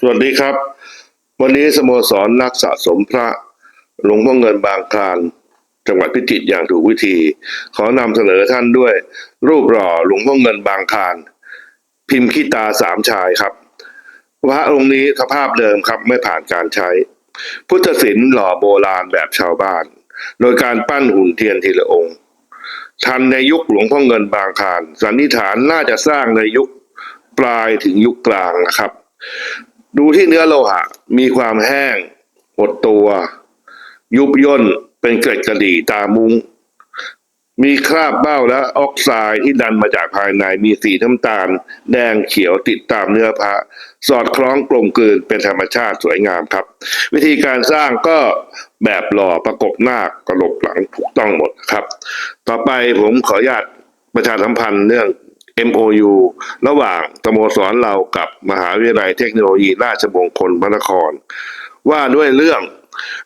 สวัสดีครับ วันนี้สโมสรนักสะสมพระหลวงพ่อเงินบางคลานจังหวัดพิจิตรอย่างถูกวิธี ขอนำเสนอท่านด้วย รูปหล่อหลวงพ่อเงินบางคลานพิมพ์ขี้ตาสามชายครับพระองค์นี้สภาพเดิมครับไม่ผ่านการใช้ พุทธศิลป์หล่อโบราณแบบชาวบ้าน โดยการปั้นหุ่นเทียนทีละองค์ทันในยุคหลวงพ่อเงินบางคลานสันนิษฐานน่าจะสร้างในยุคปลายถึงยุคกลางนะครับ ดูที่เนื้อโลหะ มีความแห้ง หดตัว ยุบย่นเป็นเกล็ดกระดี่ตามุง้ง มีคราบเบ้าและออกไซด์ที่ดันมาจากภายในมีสีน้ำตาล แดงเขียวติดตามเนื้อพระ สอดคล้องกลมกลืนเป็นธรรมชาติสวยงามครับ วิธีการสร้างก็แบบหล่อประกบหน้ากระหลบหลังถูกต้องหมดครับ ต่อไปผมขออนุญาตประชาสัมพันธ์เรื่อง MOU ระหว่างสโมสรเรากับมหาวิทยาลัยเทคโนโลยีราชมงคลพระนคร ว่าด้วยเรื่อง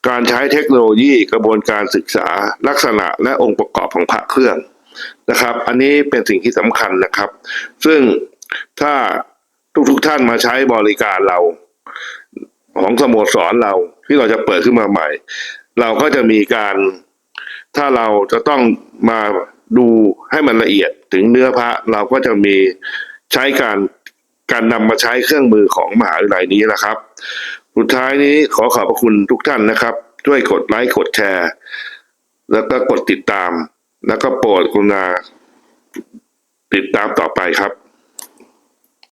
การใช้เทคโนโลยีกระบวนการศึกษาลักษณะและองค์ประกอบของพระเครื่องนะครับ อันนี้เป็นสิ่งที่สำคัญนะครับ ซึ่งถ้าทุกๆทท่านมาใช้บริการเราของสโมสรเราที่เราจะเปิดขึ้นมาใหม่ เราก็จะมีการถ้าเราจะต้องมา ดูให้มันละเอียดถึงเนื้อพระเราก็จะมีใช้การการนำมาใช้เครื่องมือของมหาวิทยาลัยนี้นะครับ สุดท้ายนี้ขอขอบพระคุณทุกท่านนะครับ ช่วยกดไลค์กดแชร์ แล้วก็กดติดตาม แล้วก็โปรดกรุณาติดตามต่อไปครับ